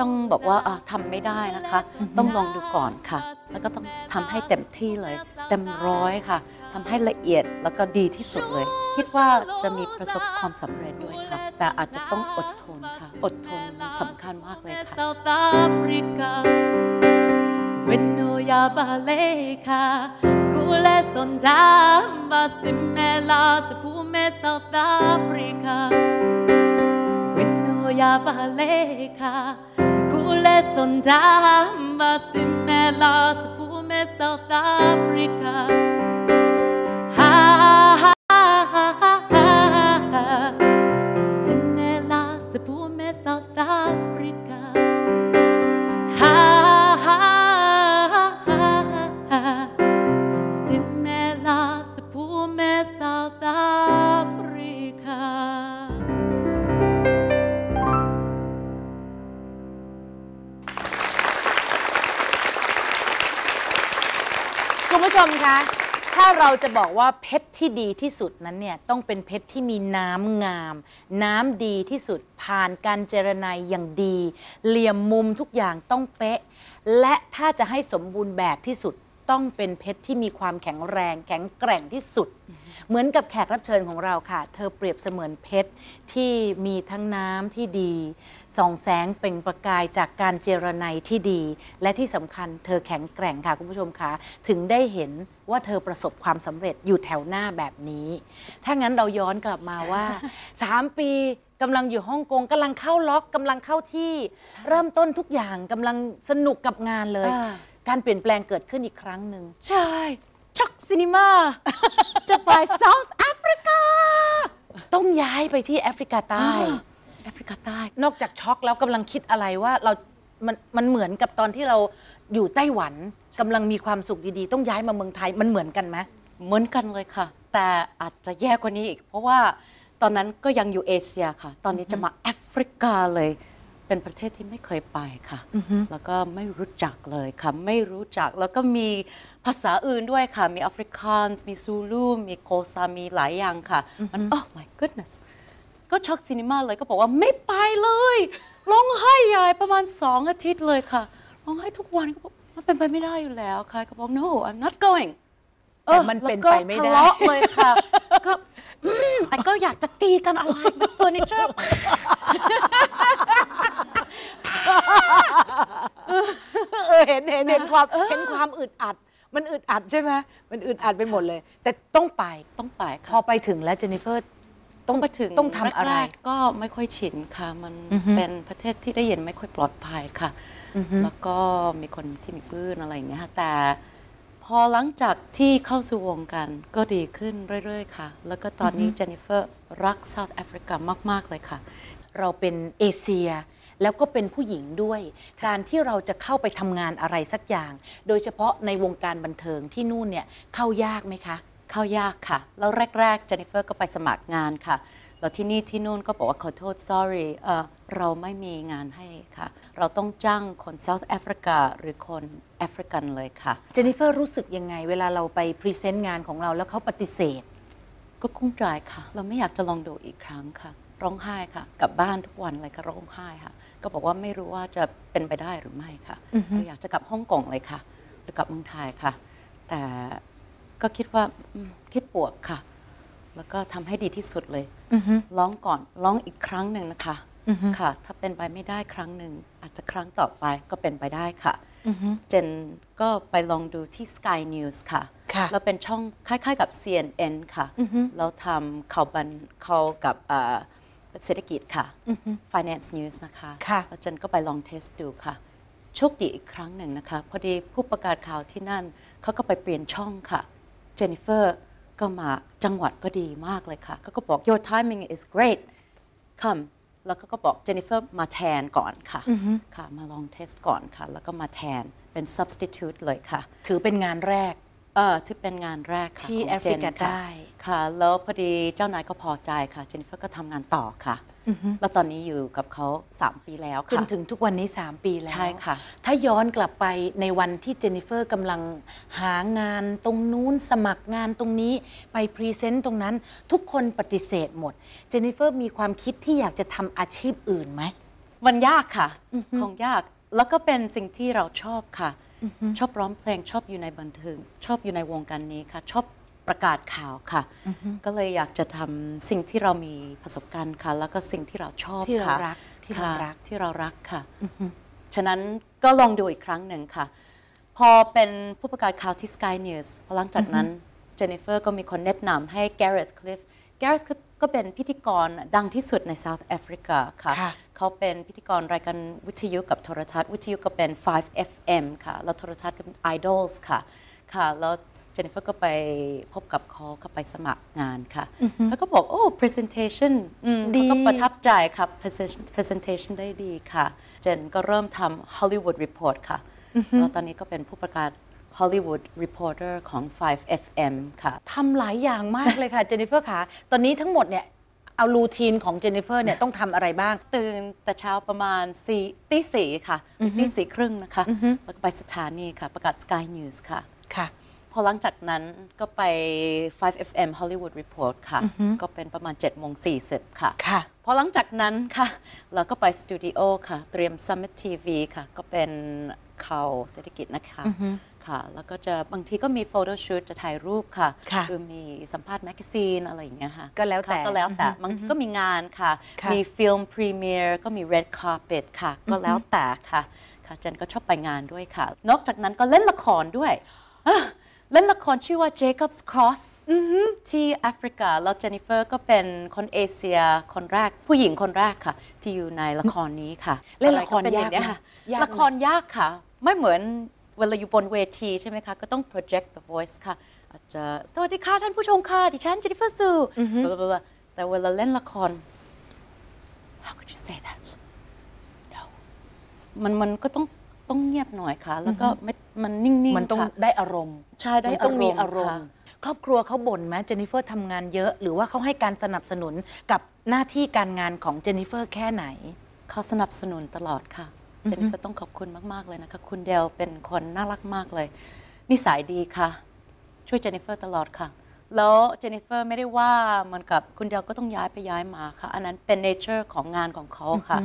ต้องบอกว่าอะทำไม่ได้นะคะ ต้องลองดูก่อนค่ะ แล้วก็ต้องทำให้เต็มที่เลย เต็มร้อยค่ะทำให้ละเอียดแล้วก็ดีที่สุดเลย คิดว่าจะมีประสบความสำเร็จด้วยค่ะ แต่อาจจะต้องอดทนค่ะ อดทนมันสำคัญมากเลยค่ะ South Africa When ya baleka Kule sonda Bastimela Sepume South Africa When ya baleka Kule sonda Bastimela Sepume South Africa ชมคะถ้าเราจะบอกว่าเพชรที่ดีที่สุดนั้นเนี่ยต้องเป็นเพชรที่มีน้ำงาม น้ำดีที่สุดผ่านการเจรไนยอย่างดี เหลี่ยมมุมทุกอย่างต้องเป๊ะ และถ้าจะให้สมบูรณ์แบบที่สุด ต้องเป็นเพชรที่มีความแข็งแรง แข็งแกร่งที่สุด เหมือนกับแขกรับเชิญของเราค่ะ เธอเปรียบเสมือนเพชรที่มีทั้งน้ำที่ดีส่องแสงเปล่งประกายจากการเจรไนที่ดี และที่สำคัญเธอแข็งแกร่งค่ะคุณผู้ชมคะถึงได้เห็นว่าเธอประสบความสำเร็จอยู่แถวหน้าแบบนี้ ถ้างั้นเราย้อนกลับมาว่า 3 ปีกำลังอยู่ฮ่องกงกำลังเข้าล็อกกำลังเข้าที่ เริ่มต้นทุกอย่างกำลังสนุกกับงานเลย การเปลี่ยนแปลงเกิดขึ้นอีกครั้งหนึ่ง ใช่ช็อกซินิมาจะไปเซาท์แอฟริกาต้องย้ายไปที่แอฟริกาใต้ แอฟริกาใต้ นอกจากช็อกแล้วกำลังคิดอะไรว่าเรา มันมันเหมือนกับตอนที่เราอยู่ไต้หวันกำลังมีความสุขดีๆ ต้องย้ายมาเมืองไทยมันเหมือนกันไหมเหมือนกันเลยค่ะ แต่อาจจะแย่กว่านี้อีก เพราะว่าตอนนั้นก็ยังอยู่เอเชียค่ะ ตอนนี้จะมาแอฟริกาเลย เป็นประเทศที่ไม่เคยไปค่ะ แล้วก็ไม่รู้จักเลยค่ะ ไม่รู้จัก แล้วก็มีภาษาอื่นด้วยค่ะ มีแอฟริกัน มีซูลู มีโกซา มีหลายอย่างค่ะ มัน oh my goodness ก็ช็อกซีนีมาเลยก็บอกว่าไม่ไปเลยร้องไห้ใหญ่ประมาณสองอาทิตย์เลยค่ะร้องไห้ทุกวันก็บอกมันเป็นไปไม่ได้อยู่แล้วค่ะ ก็บอก no I'm not going แต่มันเป็นไปไม่ได้แล้วก็ทะเลาะเลยค่ะ ก็อืมแต่ก็อยากจะตีกันอะไรแบบเฟอร์นิเจอร์ เออเห็นเห็นเห็นความเห็นความอึดอัด มันอึดอัดใช่ไหมมันอึดอัดไปหมดเลย แต่ต้องไปต้องไปพค่ะอไปถึงแล้วเจนนิเฟอร์ ต้องไปถึงต้องทำอะไรแกๆก็ไม่ค่อยชินค่ะ มันเป็นประเทศที่ได้ยินไม่ค่อยปลอดภัยค่ะแล้วก็มีคนที่มีปืนอะไรอย่างเงี้ยค่ะแต่ พอหลังจากที่เข้าสู่วงการก็ดีขึ้นเรื่อย ๆ ค่ะ แล้วก็ตอนนี้เจนนิเฟอร์รักเซาท์แอฟริกามาก ๆ เลยค่ะ เราเป็นเอเชีย แล้วก็เป็นผู้หญิงด้วย การที่เราจะเข้าไปทำงานอะไรสักอย่าง โดยเฉพาะในวงการบันเทิงที่นู่นเนี่ยเข้ายากไหมคะ เข้ายากค่ะ แล้วแรกๆเจนนิเฟอร์ก็ไปสมัครงานค่ะแล้วที่นี่ที่นู่นก็บอกว่าขอโทษ sorry เอ่อเราไม่มีงานให้ค่ะ เราต้องจ้างคน South Africa หรือคนแอฟริกันเลยค่ะ เจนนิเฟอร์รู้สึกยังไง เวลาเราไปพรีเซนต์งานของเราแล้วเขาปฏิเสธ ก็กุ้มใจค่ะ เราไม่อยากจะลองดูอีกครั้งค่ะ ร้องไห้ค่ะกลับบ้านทุกวันเลยก็ร้องไห้ค่ะ ก็บอกว่าไม่รู้ว่าจะเป็นไปได้หรือไม่ค่ะเราอยากจะกลับฮ่องกงเลยค่ะ หรือกลับเมืองไทยค่ะ แต่ก็คิดว่าอืมคิดบวกค่ะ แล้วก็ทำให้ดีที่สุดเลยร้องก่อนร้องอีกครั้งหนึ่งนะคะค่ะ ถ้าเป็นไปไม่ได้ครั้งหนึ่งอาจจะครั้งต่อไปก็เป็นไปได้ค่ะเจนก็ไปลองดูที่ Sky News ค่ะค่ะแล้วเป็นช่องคล้ายๆกับ CNN ค่ะ เราทำข่าวบันข่าวกับ เอ่อเศรษฐกิจค่ะ Finance News นะคะค่ะแล้วเจนก็ไปลองเทสดูค่ะ โชคดีอีกครั้งหนึ่งนะคะ พอดีผู้ประกาศข่าวที่นั่น เขาก็ไปเปลี่ยนช่องค่ะเจนนิเฟอร์ก็มาจังหวัดก็ดีมากเลยค่ะเขาก็บอก your timing is great come แล้วก็ก็บอกเจนนิเฟอร์มาแทนก่อนค่ะค่ะ มาลองเทสก่อนค่ะ แล้วก็มาแทนเป็น substitute เลยค่ะ ถือเป็นงานแรก เออที่เป็นงานแรกค่ะที่ของแอฟริกาเจนค่ะใต้ ค่ะ แล้วพอดีเจ้านายก็พอใจค่ะ เจนนิเฟอร์ก็ทำงานต่อค่ะแล้วตอนนี้อยู่กับเขา 3 ปีแล้วจนค่ะ ถึงทุกวันนี้ 3 ปีแล้ว ใช่ค่ะ ถ้าย้อนกลับไปในวันที่เจนนิเฟอร์กำลังหางานตรงนู้นสมัครงานตรงนี้ไปพรีเซนต์ตรงนั้นทุกคนปฏิเสธหมด เจนนิเฟอร์มีความคิดที่อยากจะทำอาชีพอื่นไหม มันยากค่ะ คงยาก แล้วก็เป็นสิ่งที่เราชอบค่ะ ชอบร้องเพลงชอบอยู่ในบันเทิงชอบอยู่ในวงการนี้ค่ะ ชอบประกาศข่าวค่ะ ก็เลยอยากจะทำสิ่งที่เรามีประสบการณ์ค่ะ แล้วก็สิ่งที่เราชอบที่เราค่ะรักที่เราค่ะรักที่เรารักค่ะฉะนั้นก็ลองดูอีกครั้งหนึ่งค่ะ พอเป็นผู้ประกาศข่าวที่ Sky News พอหลังจากนั้นเจนนิเฟอร์ก็มีคนแนะนำให้ Gareth Cliff Gareth Cliff ก็เป็นพิธีกรดังที่สุดใน South Africa ค่ะค่ะ เขาเป็นพิธีกรรายการวิทยุกับโทรทัศน์ วิทยุก็เป็น 5FM ค่ะ แล้วโทรทัศน์ก็เป็น Idols ค่ะ ค่ะ แล้วเจนนิเฟอร์ก็ไปพบกับเขาเขาไปสมัครงานค่ะ แล้วก็บอก โอ้ presentation อืมดีเขาก็ประทับใจครับ presentation presentation ได้ดีค่ะ เจนก็เริ่มทำ Hollywood Report ค่ะ แล้วตอนนี้ก็เป็นผู้ประกาศ Hollywood Reporter ของ 5FM ค่ะ ทำหลายอย่างมากเลยค่ะ เจนนิเฟอร์ค่ะ ตอนนี้ทั้งหมดเนี่ย เอารูทีนของเจนนิเฟอร์เนี่ยต้องทำอะไรบ้าง ตื่นแต่เช้าประมาณสี่ตีสี่ค่ะตีสี่ครึ่งนะคะแล้วก็ไปสถานีค่ะ ประกาศ Sky News ค่ะ ค่ะ พอหลังจากนั้นก็ไป 5FM Hollywood Report ค่ะ ก็เป็นประมาณ7โมง40 ค่ะ ค่ะ พอหลังจากนั้นค่ะ เราก็ไปสตูดิโอค่ะ เตรียม Summit TV ค่ะ ก็เป็นข่าวเศรษฐกิจนะคะ ค่ะ แล้วก็จะบางทีก็มีโฟโต้ชูตจะถ่ายรูปค่ะค่ะอมีสัมภาษณ์แมกกาซีนอะไรอย่างเงี้ยค่ะก็แล้วแต่ค่ะก็แล้วแต่บางทีก็มีงานค่ะค่ะ มีฟิล์มพรีเมียร์ก็มี Red Carpet ค่ะ ก็แล้วแต่ค่ะค่ะเจนก็ชอบไปงานด้วยค่ะ นอกจากนั้นก็เล่นละครด้วยอะเล่นละครชื่อว่า Jacob's Cross ที่แอฟริกา แล้วเจนนิเฟอร์ก็เป็นคนเอเชียคนแรก ผู้หญิงคนแรกค่ะ ที่อยู่ในละครนี้ค่ะ เล่นละครอไป็นองยากไหมเงี้ค่ะยากไหมละครยากค่ะ ไม่เหมือน เวลาอยู่บนเวทีใช่ไหมคะ ก็ต้อง project the voice ค่ะ อาจจะสวัสดีค่ะ ท่านผู้ชมค่ะ ดิฉันเจนนิเฟอร์ซูแต่เวลาเล่นละคร how could you say that no มันมันก็ต้องต้องเงียบหน่อยค่ะ แล้วก็ไม่มันนิ่งๆมันต้องค่ะได้อารมณ์ ใช่ ได้มันต้องมีอารมค่ะณ์ ครอบครัวเขาบ่นไหมเจนนิเฟอร์ทำงานเยอะ หรือว่าเขาให้การสนับสนุนกับหน้าที่การงานของเจนนิเฟอร์แค่ไหน เขาสนับสนุนตลอดค่ะ เจนนิเฟอร์ต้องขอบคุณมาก ๆ เลยนะคะ คุณเดลเป็นคนน่ารักมากเลย นิสัยดีค่ะ ช่วยเจนนิเฟอร์ตลอดค่ะ แล้วเจนนิเฟอร์ไม่ได้ว่าเหมือนกับคุณเดลก็ต้องย้ายไปย้ายมาค่ะ อันนั้นเป็นเนเจอร์ของงานของเขาค่ะ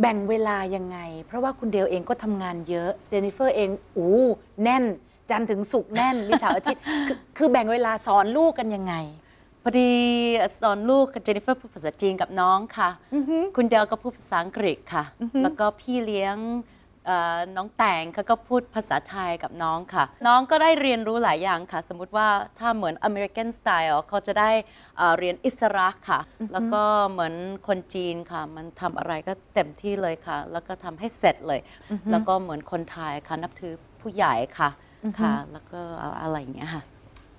แบ่งเวลายังไง เพราะว่าคุณเดลเองก็ทำงานเยอะ เจนนิเฟอร์เองอู้แน่น จันทร์ถึงศุกร์แน่นมีเสาร์อาทิตย์คือคือแบ่งเวลาสอนลูกกันยังไง พอดีสอนลูกกับเจนนิเฟอร์พูดภาษาจีนกับน้องค่ะ คุณเดลก็พูดภาษาอังกฤษค่ะ แล้วก็พี่เลี้ยงเอ่อน้องแต่งเขาก็พูดภาษาไทยกับน้องค่ะ น้องก็ได้เรียนรู้หลายอย่างค่ะ สมมุติว่าถ้าเหมือนอเมริกันสไตล์เขาจะได้เอ่อเรียนอิสระค่ะ แล้วก็เหมือนคนจีนค่ะ มันทำอะไรก็เต็มที่เลยค่ะ แล้วก็ทำให้เสร็จเลย แล้วก็เหมือนคนไทยค่ะนับถือผู้ใหญ่ค่ะค่ะ แล้วก็อะไรอย่างเงี้ยค่ะ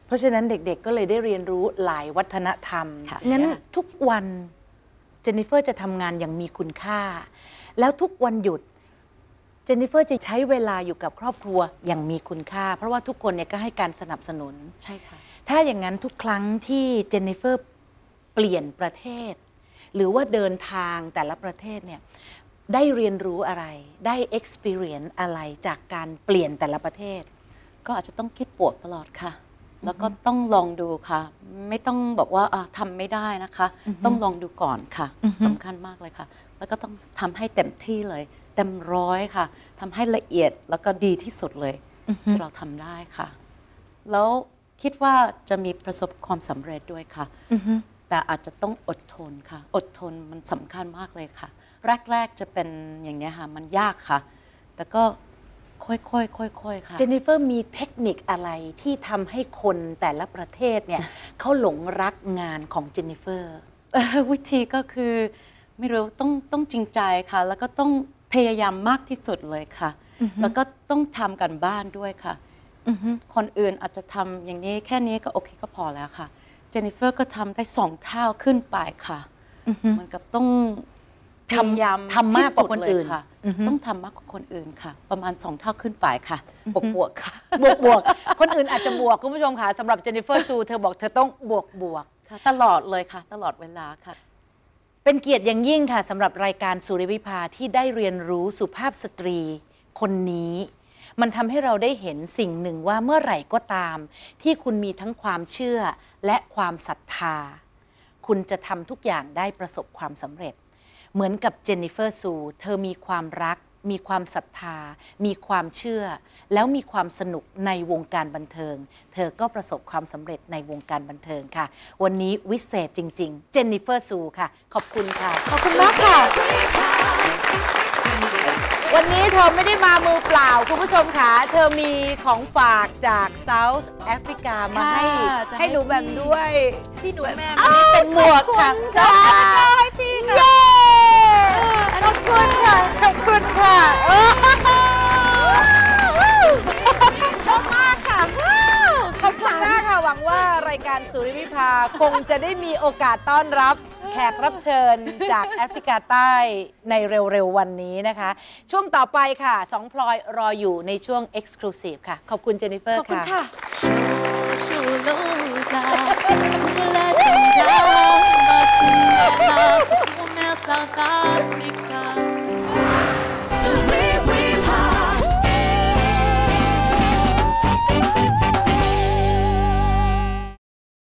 เพราะฉะนั้นเด็กๆก็เลยได้เรียนรู้หลายวัฒนธรรม ค่ะงั้นค่ะทุกวันเจนนิเฟอร์จะทำงานอย่างมีคุณค่า แล้วทุกวันหยุดเจนนิเฟอร์จะใช้เวลาอยู่กับครอบครัวอย่างมีคุณค่า เพราะว่าทุกคนเนี่ยก็ให้การสนับสนุน ใช่ค่ะ ถ้าอย่างนั้นทุกครั้งที่เจนนิเฟอร์เปลี่ยนประเทศ หรือว่าเดินทางแต่ละประเทศเนี่ยได้เรียนรู้อะไร ได้ experience อะไรจากการเปลี่ยนแต่ละประเทศ ก็อาจจะต้องคิดบวกตลอดค่ะ แล้วก็ต้องลองดูค่ะ ไม่ต้องบอกว่าอะทำไม่ได้นะคะ ต้องลองดูก่อนค่ะสำคัญมากเลยค่ะ แล้วก็ต้องทำให้เต็มที่เลย เต็มร้อยค่ะทำให้ละเอียดแล้วก็ดีที่สุดเลยที่เราทำได้ค่ะ แล้วคิดว่าจะมีประสบความสำเร็จด้วยค่ะแต่อาจจะต้องอดทนค่ะ อดทนมันสำคัญมากเลยค่ะ แรก ๆจะเป็นอย่างนี้ยค่ะ มันยากค่ะ แต่ก็ ค่อยๆค่อยๆค่ะเจนนิเฟอร์มีเทคนิคอะไรที่ทำให้คนแต่ละประเทศเนี่ยเขาหลงรักงานของเจนนิเฟอร์เอ่อวิธีก็คือไม่รู้ต้องต้องจริงใจค่ะ แล้วก็ต้องพยายามมากที่สุดเลยค่ะ แล้วก็ต้องทำกันบ้านด้วยค่ะ คนอื่นอาจจะทำอย่างนี้แค่นี้ก็โอเคก็พอแล้วค่ะ เจนนิเฟอร์ก็ทำได้สองเท่าขึ้นไปค่ะเหมือนกับต้อง พทำยายามทำมากกว่าคนอื่นที่สุดเลยค่ะ ต้องทำมากกว่าคนอื่นค่ะ ประมาณสองเท่าขึ้นไปค่ะบวกบวกๆค่ะบวกบวกคนอื่นอาจจะบวกคุณผู้ชมค่ะสำหรับเจนนิเฟอร์ซูเธอบอกเธอต้องบวกบวกค่ะตลอดเลยค่ะ ตลอดเวลาค่ะ เป็นเกียรติอย่างยิ่งค่ะสำหรับรายการสุริวิภาที่ได้เรียนรู้สุภาพสตรีคนนี้ มันทำให้เราได้เห็นสิ่งหนึ่งว่าเมื่อไหร่ก็ตาม ที่คุณมีทั้งความเชื่อและความศรัทธา คุณจะทำทุกอย่างได้ประสบความสำเร็จ เหมือนกับเจนนิเฟอร์ซูเธอมีความรัก มีความศรัทธา มีความเชื่อ แล้วมีความสนุกในวงการบันเทิง เธอก็ประสบความสำเร็จในวงการบันเทิงค่ะ วันนี้วิเศษจริง ๆ เจนนิเฟอร์ซูค่ะ ขอบคุณค่ะ ขอบคุณมากค่ะ วันนี้เธอไม่ได้มามือเปล่า คุณผู้ชมค่ะ เธอมีของฝากจากเซาท์แอฟริกามาให้ ค่ะจะให้ให้หนูแบบด้วย พี่หนูแม่อันนี้เป็นหมวกค่ะ ขอบคุณค่ะ ชอบมาค่ะคุณค่ะ หวังว่ารายการสุริวิภาคงจะได้มีโอกาสต้อนรับแขกรับเชิญจากแอฟริกาใต้ในเร็วๆวันนี้นะคะ ช่วงต่อไปค่ะ สองพลอยรออยู่ในช่วง Exclusive ค่ะ ขอบคุณเจนนิเฟอร์ค่ะขอบคุณค่ะ